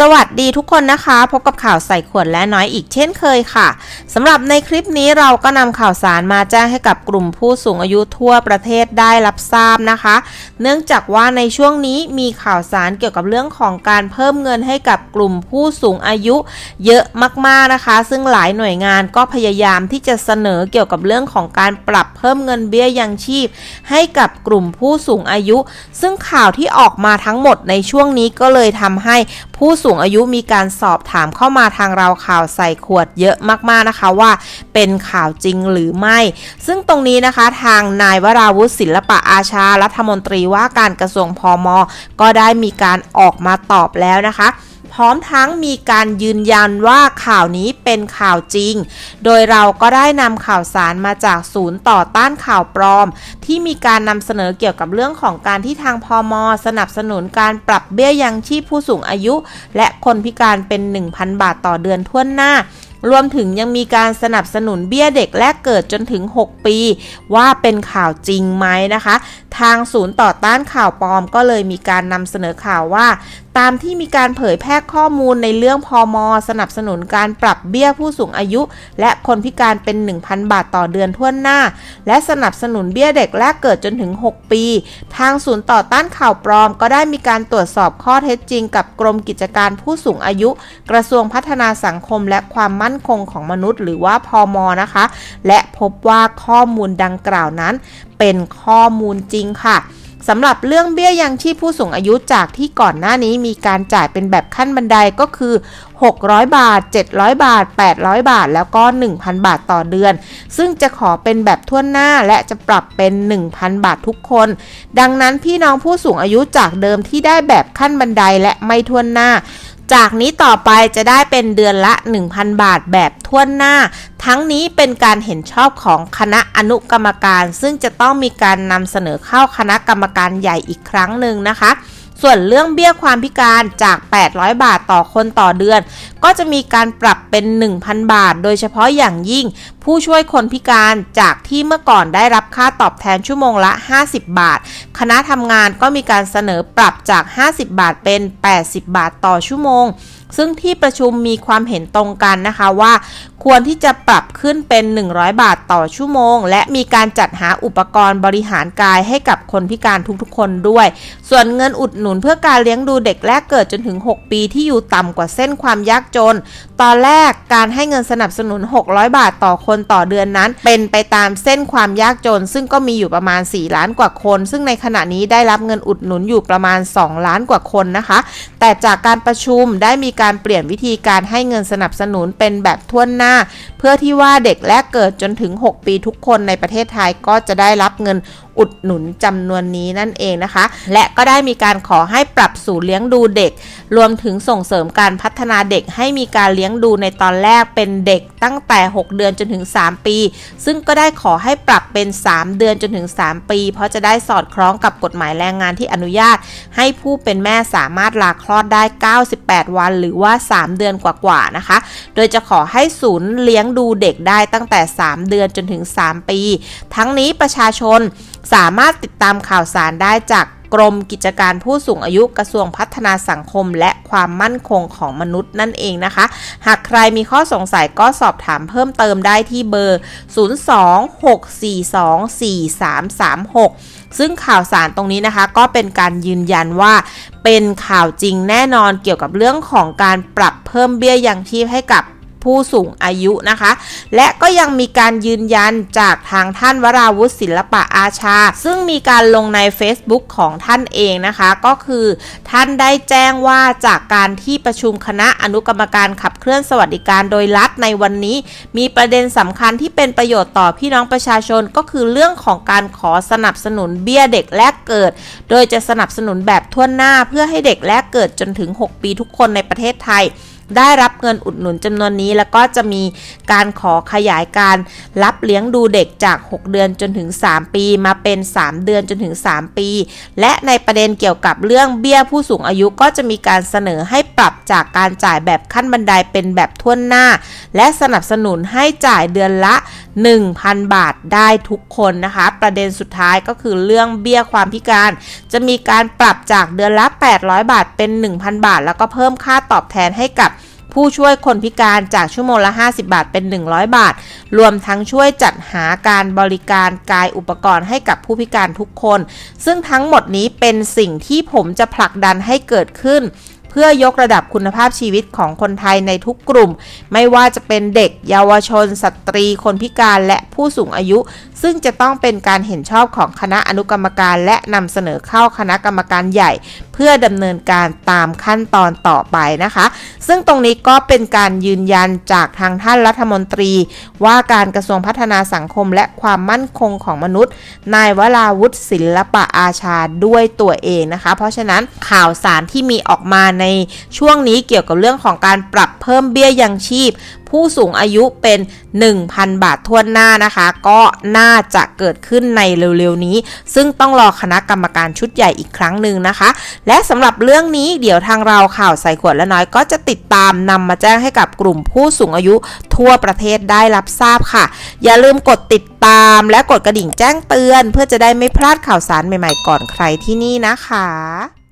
สวัสดีทุกคนนะคะ พบกับข่าวใส่ขวดและน้อยอีกเช่นเคยค่ะสำหรับในคลิปนี้เราก็นำข่าวสารมาแจ้งให้กับกลุ่มผู้สูงอายุทั่วประเทศได้รับทราบนะคะ เนื่องจากว่าในช่วงนี้มีข่าวสารเกี่ยวกับเรื่องของการเพิ่มเงินให้กับกลุ่มผู้สูงอายุเยอะมากๆนะคะ ซึ่งหลายหน่วยงานก็พยายามที่จะเสนอเกี่ยวกับเรื่องของการปรับเพิ่มเงินเบี้ยยังชีพ ให้กับกลุ่มผู้สูงอายุ ซึ่งข่าวที่ออกมาทั้งหมดในช่วงนี้ก็เลยทำให้ผู้สููงอายุมีการสอบถามเข้ามาทางเราข่าวใส่ขวดเยอะมากๆนะคะว่าเป็นข่าวจริงหรือไม่ ซึ่งตรงนี้นะคะทางนายวราวุฒิศิลปะอาชารัฐมนตรีว่าการกระทรวงพมก็ได้มีการออกมาตอบแล้วนะคะ พร้อมทั้งมีการยืนยันว่าข่าวนี้เป็นข่าวจริง โดยเราก็ได้นำข่าวสารมาจากศูนย์ต่อต้านข่าวปลอม ที่มีการนำเสนอเกี่ยวกับเรื่องของการที่ทางพอมสนับสนุนการปรับเบี้ยยังชีพผู้สูงอายุ และคนพิการเป็น 1,000 บาทต่อเดือนทั่วหน้ารวมถึงยังมีการสนับสนุนเบี้ยเด็กแรกเกิดจนถึง 6 ปี ว่าเป็นข่าวจริงไหมนะคะ ทางศูนย์ต่อต้านข่าวปลอมก็เลยมีการนำเสนอข่าวว่า ตามที่มีการเผยแพร่ข้อมูลในเรื่องพอมสนับสนุนการปรับเบี้ยผู้สูงอายุ และคนพิการเป็น 1,000 บาทต่อเดือนทั่วหน้า และสนับสนุนเบี้ยเด็กแรกเกิดจนถึง 6 ปี ทางศูนย์ต่อต้านข่าวปลอม ก็ได้มีการตรวจสอบข้อเท็จจริง กับกรมกิจการผู้สูงอายุ กระทรวงพัฒนาสังคม และความมั่นคงของมนุษย์ หรือว่าพอมนะคะ และพบว่าข้อมูลดังกล่าวนั้นเป็นข้อมูลจริงค่ะสำหรับเรื่องเบี้ยยังชีพผู้สูงอายุจากที่ก่อนหน้านี้มีการจ่ายเป็นแบบขั้นบันไดก็คือ 600 บาท 700 บาท 800 บาท แล้วก็ 1,000 บาทต่อเดือน ซึ่งจะขอเป็นแบบทั่วหน้าและจะปรับเป็น 1,000 บาททุกคน ดังนั้นพี่น้องผู้สูงอายุจากเดิมที่ได้แบบขั้นบันไดและไม่ทั่วหน้า จากนี้ต่อไปจะได้เป็นเดือนละ 1,000 บาทแบบทั่วหน้า ทั้งนี้เป็นการเห็นชอบของคณะอนุกรรมการ ซึ่งจะต้องมีการนำเสนอเข้าคณะกรรมการใหญ่อีกครั้งหนึ่งนะคะ ส่วนเรื่องเบี้ยความพิการจาก 800 บาทต่อคนต่อเดือน ก็จะมีการปรับเป็น 1,000 บาท โดยเฉพาะอย่างยิ่ง ผู้ช่วยคนพิการจากที่เมื่อก่อนได้รับค่าตอบแทนชั่วโมงละ 50 บาท คณะทำงานก็มีการเสนอปรับจาก 50 บาทเป็น 80 บาทต่อชั่วโมง ซึ่งที่ประชุมมีความเห็นตรงกันนะคะว่า ควรที่จะปรับขึ้นเป็น 100 บาทต่อชั่วโมง และมีการจัดหาอุปกรณ์บริหารกายให้กับคนพิการทุกๆคนด้วย ส่วนเงินอุดหนุนเพื่อการเลี้ยงดูเด็กแรกเกิดจนถึง 6 ปีที่อยู่ต่ำกว่าเส้นความยากจน ตอนแรกการให้เงินสนับสนุน 600 บาทต่อคนต่อเดือนนั้น เป็นไปตามเส้นความยากจน ซึ่งก็มีอยู่ประมาณ 4 ล้านกว่าคน ซึ่งในขณะนี้ได้รับเงินอุดหนุนอยู่ประมาณ 2 ล้านกว่าคนนะคะ แต่จากการประชุมได้มีการการเปลี่ยนวิธีการให้เงินสนับสนุนเป็นแบบทั่วหน้า เพื่อที่ว่าเด็กแรกเกิดจนถึง 6 ปีทุกคนในประเทศไทยก็จะได้รับเงิน อุดหนุนจำนวนนี้นั่นเองนะคะ และก็ได้มีการขอให้ปรับสู่เลี้ยงดูเด็ก รวมถึงส่งเสริมการพัฒนาเด็กให้มีการเลี้ยงดูในตอนแรกเป็นเด็กตั้งแต่ 6 เดือนจนถึง 3 ปี ซึ่งก็ได้ขอให้ปรับเป็น 3 เดือนจนถึง 3 ปี เพราะจะได้สอดคล้องกับกฎหมายแรงงานที่อนุญาต ให้ผู้เป็นแม่สามารถลาคลอดได้ 98 วัน หรือว่า 3 เดือนกว่าๆนะคะ โดยจะขอให้ศูนย์เลี้ยงดูเด็กได้ตั้งแต่ 3 เดือนจนถึง 3 ปี ทั้งนี้ประชาชนสามารถติดตามข่าวสารได้จากกรมกิจการผู้สูงอายุกระทรวงพัฒนาสังคม และความมั่นคงของมนุษย์นั่นเองนะคะ หากใครมีข้อสงสัยก็สอบถามเพิ่มเติมได้ที่เบอร์ 026424336 ซึ่งข่าวสารตรงนี้นะคะ ก็เป็นการยืนยันว่า เป็นข่าวจริงแน่นอนเกี่ยวกับเรื่องของการปรับเพิ่มเบี้ยยังชีพให้กับ ผู้สูงอายุนะคะ และก็ยังมีการยืนยันจากทางท่านวราวุฒิศิลปะอาชา ซึ่งมีการลงใน Facebook ของท่านเองนะคะ ก็คือท่านได้แจ้งว่าจากการที่ประชุมคณะอนุกรรมการขับเคลื่อนสวัสดิการโดยรัฐในวันนี้ มีประเด็นสำคัญที่เป็นประโยชน์ต่อพี่น้องประชาชนก็คือเรื่องของการขอสนับสนุนเบี้ยเด็กแรกเกิด โดยจะสนับสนุนแบบทั่วหน้าเพื่อให้เด็กแรกเกิดจนถึง 6 ปีทุกคนในประเทศไทย ได้รับเงินอุดหนุนจำนวนนี้ แล้วก็จะมีการขอขยายการรับเลี้ยงดูเด็กจาก 6 เดือนจนถึง 3 ปี มาเป็น 3 เดือนจนถึง 3 ปี และในประเด็นเกี่ยวกับเรื่องเบี้ยผู้สูงอายุก็จะมีการเสนอให้ปรับจากการจ่ายแบบขั้นบันไดเป็นแบบทั่วหน้า และสนับสนุนให้จ่ายเดือนละ 1,000 บาทได้ทุกคนนะคะ ประเด็นสุดท้ายก็คือเรื่องเบี้ยความพิการ จะมีการปรับจากเดือนละ 800 บาทเป็น 1,000 บาท แล้วก็เพิ่มค่าตอบแทนให้กับผู้ช่วยคนพิการจากชั่วโมงละ 50 บาทเป็น 100 บาท รวมทั้งช่วยจัดหาการบริการกายอุปกรณ์ให้กับผู้พิการทุกคน ซึ่งทั้งหมดนี้เป็นสิ่งที่ผมจะผลักดันให้เกิดขึ้น พื่อยกระดับคุณภาพชีวิตของคนไทยในทุกกลุ่ม ไม่ว่าจะเป็นเด็ก เยาวชน สตรี คนพิการและผู้สูงอายุ ซึ่งจะต้องเป็นการเห็นชอบของคณะอนุกรรมการ และนำเสนอเข้าคณะกรรมการใหญ่ เพื่อดำเนินการตามขั้นตอนต่อไปนะคะ ซึ่งตรงนี้ก็เป็นการยืนยันจากทางท่านรัฐมนตรี ว่าการกระทรวงพัฒนาสังคมและความมั่นคงของมนุษย์ นายวราวุฒิศิลปะอาชาด้วยตัวเองนะคะ เพราะฉะนั้นข่าวสารที่มีออกมาในในช่วงนี้เกี่ยวกับเรื่องของการปรับเพิ่มเบี้ยยังชีพ ผู้สูงอายุเป็น 1,000 บาททวนหน้านะคะ ก็น่าจะเกิดขึ้นในเร็วๆนี้ ซึ่งต้องรอคณะกรรมการชุดใหญ่อีกครั้งหนึ่งนะคะ และสำหรับเรื่องนี้เดี๋ยวทางเราข่าวใส่ขวดและน้อยก็จะติดตามนำมาแจ้งให้กับกลุ่มผู้สูงอายุทั่วประเทศได้รับทราบค่ะ อย่าลืมกดติดตามและกดกระดิ่งแจ้งเตือน เพื่อจะได้ไม่พลาดข่าวสารใหม่ๆก่อนใครที่นี่นะคะ